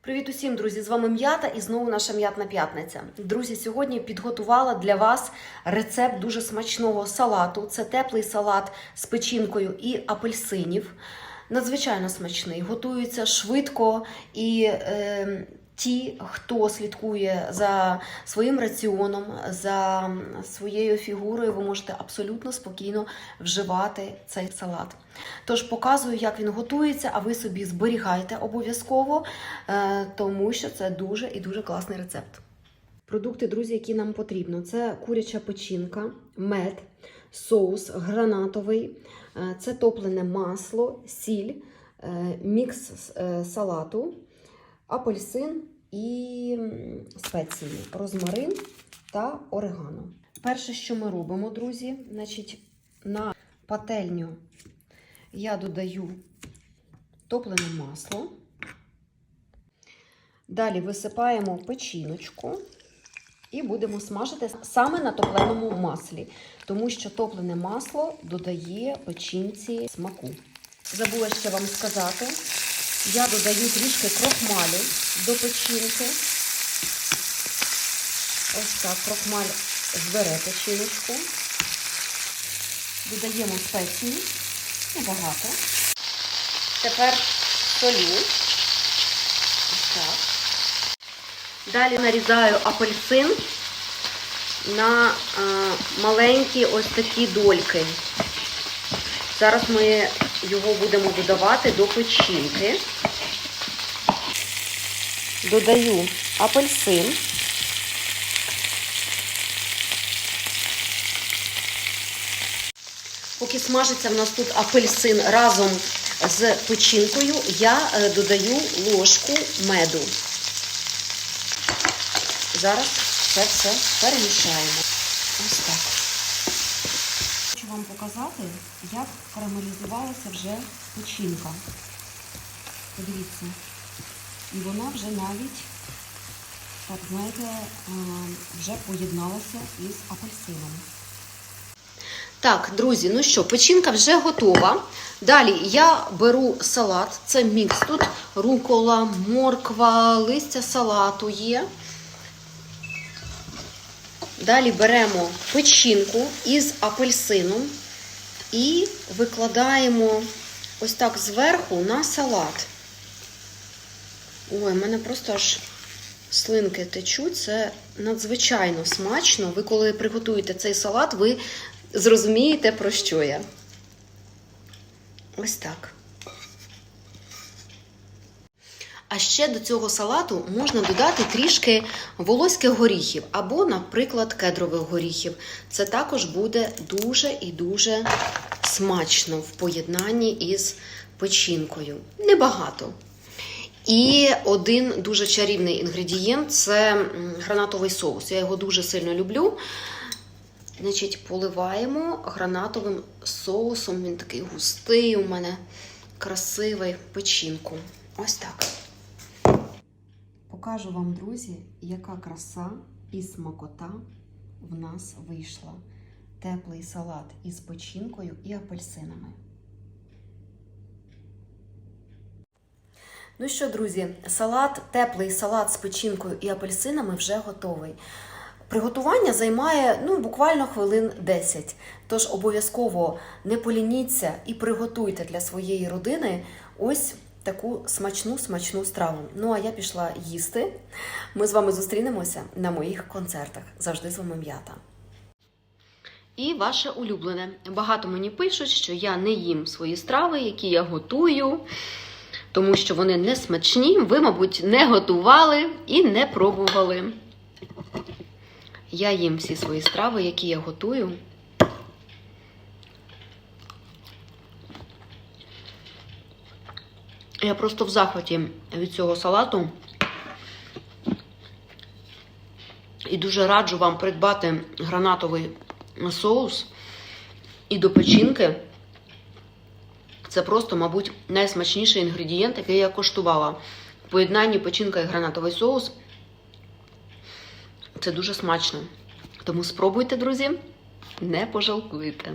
Привіт усім, друзі! З вами м'ята і знову наша м'ятна п'ятниця. Друзі, сьогодні підготувала для вас рецепт дуже смачного салату. Це теплий салат з печінкою і апельсинів. Надзвичайно смачний, готується швидко і е, ті, хто слідкує за своїм раціоном, за своєю фігурою, ви можете абсолютно спокійно вживати цей салат. Тож показую, як він готується, а ви собі зберігайте обов'язково, е, тому що це дуже і дуже класний рецепт. Продукти, друзі, які нам потрібно: це куряча печінка, мед, соус гранатовий, е, це топлене масло, сіль, е, мікс салату, апельсин і спеції, розмарин та орегано. Перше, що ми робимо, друзі, значить, на пательню я додаю топлене масло. Далі висипаємо печіночку і будемо смажити саме на топленому маслі, тому що топлене масло додає печінці смаку. Забула ще вам сказати, я додаю трішки крохмалю до печінки. Ось так, крохмаль збере печіночку. Додаємо спеції, небагато. Тепер солю. Ось так. Далі нарізаю апельсин на е, маленькі ось такі дольки. Зараз ми його будемо додавати до печінки. Додаю апельсин. Поки смажиться в нас тут апельсин разом з печінкою, я е, додаю ложку меду. Зараз це все перемішаємо. Ось так. Вам показати, як карамелізувалася вже печінка. Подивіться. І вона вже навіть, так, знаєте, е, вже поєдналася із апельсином. Так, друзі, ну що, печінка вже готова. Далі я беру салат, це мікс. Тут рукола, морква, листя салату є. Далі беремо печінку із апельсином і викладаємо ось так зверху на салат. Ой, в мене просто аж слинки течуть. Це надзвичайно смачно. Ви, коли приготуєте цей салат, ви зрозумієте, про що я. Ось так. А ще до цього салату можна додати трішки волоських горіхів або, наприклад, кедрових горіхів. Це також буде дуже і дуже смачно в поєднанні із печінкою. Небагато. І один дуже чарівний інгредієнт це гранатовий соус. Я його дуже сильно люблю. Значить, поливаємо гранатовим соусом. Він такий густий у мене красивий печінку. Ось так. Покажу вам, друзі, яка краса і смакота в нас вийшла. Теплий салат із печінкою і апельсинами. Ну що, друзі, салат, теплий салат з печінкою і апельсинами вже готовий. Приготування займає ну, буквально хвилин 10. Тож обов'язково не полініться і приготуйте для своєї родини ось таку смачну смачну страву. Ну а я пішла їсти. Ми з вами зустрінемося на моїх концертах. Завжди з вами м'ята. І ваше улюблене. Багато мені пишуть, що я не їм свої страви, які я готую, тому що вони не смачні. Ви, мабуть, не готували і не пробували. Я їм всі свої страви, які я готую. Я просто в захваті від цього салату. І дуже раджу вам придбати гранатовий соус і до печінки. Це просто, мабуть, найсмачніший інгредієнт, який я коштувала. В поєднанні печінка і гранатовий соус. Це дуже смачно. Тому спробуйте, друзі, не пожалкуєте.